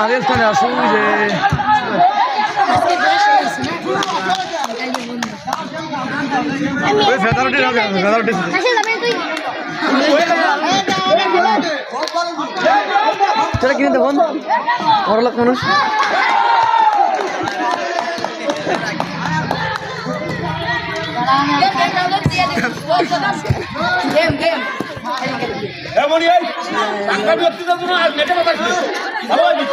আরে স্থানে আসুন যে ওই ফেদারটি রাখে ফেদারটি সেটা কিনে দেখুন বড় লোক মানুষ এমনই এই টাকা ব্যক্তিদের জন্য আর মেটে কথা ভালো লাগবে